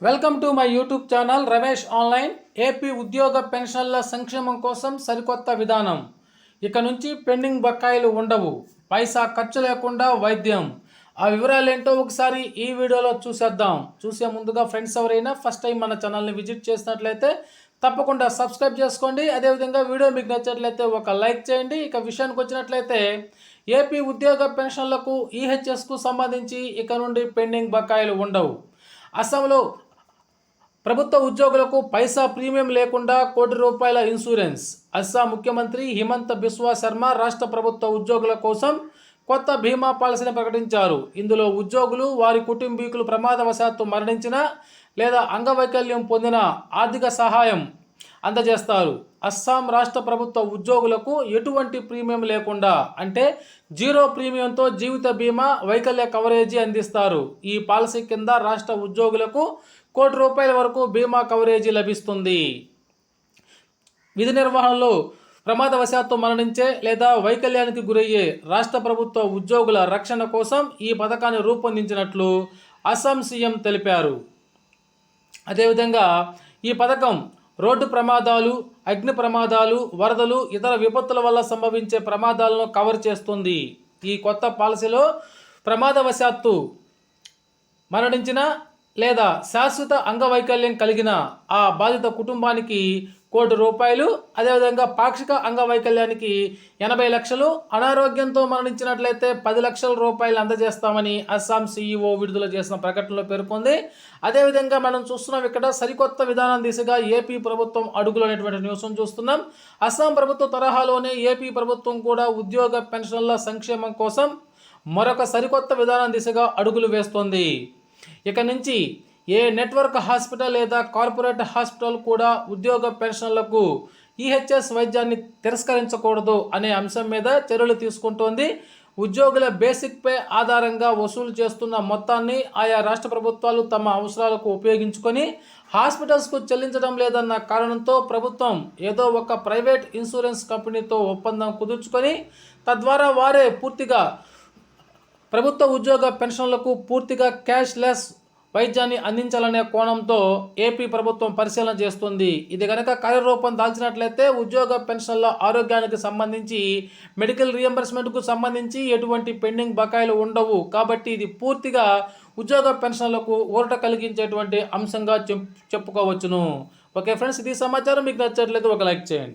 Welcome to my YouTube channel Ramesh online AP ఉద్యోగ పెన్షన్ల సంక్షేమం కోసం సరికొత్త విధానం ఇక నుంచి పెండింగ్ బకాయిలు ఉండవు పైసా ఖర్చు లేకుండా వైద్యం ఆ వివరాలు ఏంటో ఒకసారి ఈ వీడియోలో చూసేద్దాం చూసే ముందుగా ఫ్రెండ్స్ ఎవరైనా ఫస్ట్ టైం మన ఛానల్ని విజిట్ చేసినట్లయితే తప్పకుండా సబ్స్క్రైబ్ చేసుకోండి అదేవిధంగా వీడియో మీకు నచ్చినట్లయితే ఒక లైక్ చేయండి ఇక విషయానికి వచ్చినట్లయితే ఏపీ ఉద్యోగ పెన్షన్లకు ఈహెచ్ఎస్కు సంబంధించి ఇక నుండి పెండింగ్ బకాయిలు ఉండవు అస్సాంలో ప్రభుత్వ ఉద్యోగులకు పైసా ప్రీమియం లేకుండా కోటి రూపాయల ఇన్సూరెన్స్. అస్సాం ముఖ్యమంత్రి హిమంత బిస్వా శర్మ రాష్ట్ర ప్రభుత్వ ఉద్యోగుల కోసం కొత్త బీమా పాలసీని ప్రకటించారు. ఇందులో ఉద్యోగులు వారి కుటుంబీకులు ప్రమాదవశాత్తు మరణించిన లేదా అంగవైకల్యం పొందిన ఆర్థిక సహాయం అందజేస్తారు. అస్సాం రాష్ట్ర ప్రభుత్వ ఉద్యోగులకు ఎటువంటి ప్రీమియం లేకుండా అంటే జీరో ప్రీమియంతో జీవిత బీమా వైకల్య కవరేజీ అందిస్తారు. ఈ పాలసీ కింద రాష్ట్ర ఉద్యోగులకు కోటి రూపాయల వరకు బీమా కవరేజీ లభిస్తుంది. విధి నిర్వహణలో ప్రమాదవశాత్తు మరణించే లేదా వైకల్యానికి గురయ్యే రాష్ట్ర ప్రభుత్వ ఉద్యోగుల రక్షణ కోసం ఈ పథకాన్ని రూపొందించినట్లు అస్సాం సీఎం తెలిపారు. అదేవిధంగా ఈ పథకం రోడ్డు ప్రమాదాలు అగ్ని ప్రమాదాలు వరదలు ఇతర విపత్తుల వల్ల సంభవించే ప్రమాదాలను కవర్ చేస్తుంది. ఈ కొత్త పాలసీలో ప్రమాదవశాత్తు మరణించిన లేదా శాశ్వత అంగవైకల్యం కలిగిన ఆ బాధిత కుటుంబానికి కోటి రూపాయలు అదేవిధంగా పాక్షిక అంగవైకల్యానికి ఎనభై లక్షలు అనారోగ్యంతో మరణించినట్లయితే పది లక్షల రూపాయలు అందజేస్తామని అస్సాం సీఈఓ విడుదల చేసిన ప్రకటనలో పేర్కొంది. అదేవిధంగా మనం చూస్తున్నాం ఇక్కడ సరికొత్త విధానం దిశగా ఏపీ ప్రభుత్వం అడుగులు అనేటువంటి న్యూస్ను చూస్తున్నాం. అస్సాం ప్రభుత్వ తరహాలోనే ఏపీ ప్రభుత్వం కూడా ఉద్యోగ పెన్షన్ల సంక్షేమం కోసం మరొక సరికొత్త విధానం దిశగా అడుగులు వేస్తోంది. ఇక నుంచి ఏ నెట్వర్క్ హాస్పిటల్ లేదా కార్పొరేట్ హాస్పిటల్ కూడా ఉద్యోగ పెన్షన్లకు ఈహెచ్ఎస్ వైద్యాన్ని తిరస్కరించకూడదు అనే అంశం మీద చర్యలు తీసుకుంటోంది. ఉద్యోగుల బేసిక్ పే ఆధారంగా వసూలు చేస్తున్న మొత్తాన్ని ఆయా రాష్ట్ర ప్రభుత్వాలు తమ అవసరాలకు ఉపయోగించుకొని హాస్పిటల్స్కు చెల్లించడం లేదన్న కారణంతో ప్రభుత్వం ఏదో ఒక ప్రైవేట్ ఇన్సూరెన్స్ కంపెనీతో ఒప్పందం కుదుర్చుకొని తద్వారా వారే పూర్తిగా ప్రభుత్వ ఉద్యోగ పెన్షన్లకు పూర్తిగా క్యాష్ లెస్ వైద్యాన్ని అందించాలనే కోణంతో ఏపీ ప్రభుత్వం పరిశీలన చేస్తుంది. ఇది కనుక కార్యరూపం దాల్చినట్లయితే ఉద్యోగ పెన్షన్ల ఆరోగ్యానికి సంబంధించి మెడికల్ రియంబర్స్మెంట్కు సంబంధించి ఎటువంటి పెండింగ్ బకాయిలు ఉండవు. కాబట్టి ఇది పూర్తిగా ఉద్యోగ పెన్షన్లకు ఊరట కలిగించేటువంటి అంశంగా చెప్పుకోవచ్చును. ఓకే ఫ్రెండ్స్ ఇది సమాచారం. మీకు నచ్చట్లేదు ఒక లైక్ చేయండి.